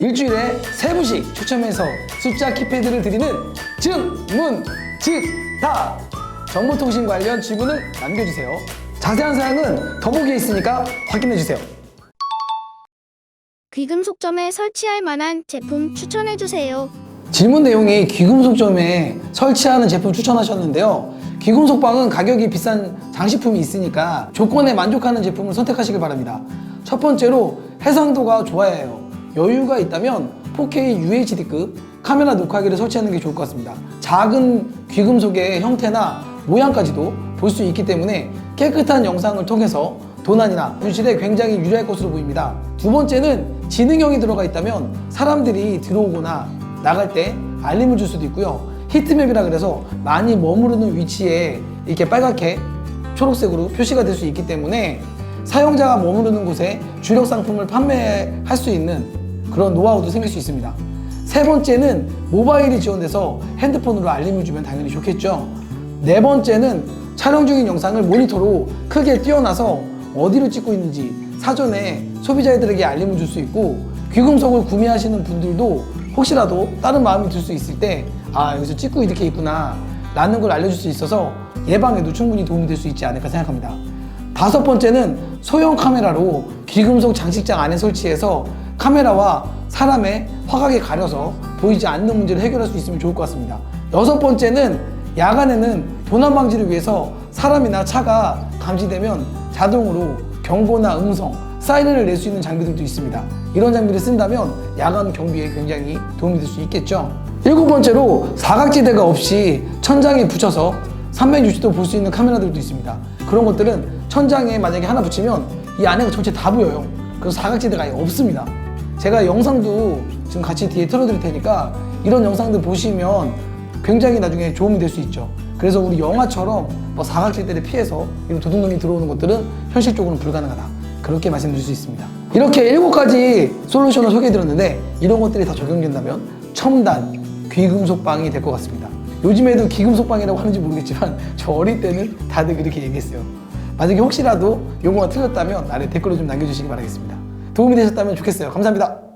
일주일에 세 분씩 추첨해서 숫자 키패드를 드리는 증문 즉답 정보통신 관련 질문을 남겨주세요. 자세한 사항은 더보기에 있으니까 확인해주세요. 귀금속점에 설치할 만한 제품 추천해주세요. 질문 내용이 귀금속점에 설치하는 제품 추천하셨는데요. 귀금속방은 가격이 비싼 장식품이 있으니까 조건에 만족하는 제품을 선택하시길 바랍니다. 첫 번째로 해상도가 좋아야 해요. 여유가 있다면 4K UHD급 카메라 녹화기를 설치하는 게 좋을 것 같습니다. 작은 귀금속의 형태나 모양까지도 볼 수 있기 때문에 깨끗한 영상을 통해서 도난이나 분실에 굉장히 유리할 것으로 보입니다. 두 번째는 지능형이 들어가 있다면 사람들이 들어오거나 나갈 때 알림을 줄 수도 있고요. 히트맵이라 그래서 많이 머무르는 위치에 이렇게 빨갛게 초록색으로 표시가 될 수 있기 때문에 사용자가 머무르는 곳에 주력 상품을 판매할 수 있는 그런 노하우도 생길 수 있습니다. 세 번째는 모바일이 지원돼서 핸드폰으로 알림을 주면 당연히 좋겠죠. 네 번째는 촬영 중인 영상을 모니터로 크게 띄워놔서 어디로 찍고 있는지 사전에 소비자들에게 알림을 줄 수 있고 귀금속을 구매하시는 분들도 혹시라도 다른 마음이 들 수 있을 때 아 여기서 찍고 이렇게 있구나 라는 걸 알려줄 수 있어서 예방에도 충분히 도움이 될 수 있지 않을까 생각합니다. 다섯 번째는 소형 카메라로 귀금속 장식장 안에 설치해서 카메라와 사람의 화각에 가려서 보이지 않는 문제를 해결할 수 있으면 좋을 것 같습니다. 여섯 번째는 야간에는 도난 방지를 위해서 사람이나 차가 감지되면 자동으로 경고나 음성, 사이렌을 낼 수 있는 장비들도 있습니다. 이런 장비를 쓴다면 야간 경비에 굉장히 도움이 될 수 있겠죠. 일곱 번째로 사각지대가 없이 천장에 붙여서 360도 볼 수 있는 카메라들도 있습니다. 그런 것들은 천장에 만약에 하나 붙이면 이 안에가 전체 다 보여요. 그래서 사각지대가 아예 없습니다. 제가 영상도 지금 같이 뒤에 틀어드릴 테니까 이런 영상들 보시면 굉장히 나중에 도움이 될 수 있죠. 그래서 우리 영화처럼 뭐 사각지대를 피해서 이런 도둑놈이 들어오는 것들은 현실적으로는 불가능하다. 그렇게 말씀드릴 수 있습니다. 이렇게 일곱 가지 솔루션을 소개해드렸는데 이런 것들이 다 적용된다면 첨단 귀금속 방이 될 것 같습니다. 요즘에도 귀금속방이라고 하는지 모르겠지만 저 어릴 때는 다들 그렇게 얘기했어요. 만약에 혹시라도 용어가 틀렸다면 아래 댓글로 좀 남겨주시기 바라겠습니다. 도움이 되셨다면 좋겠어요. 감사합니다.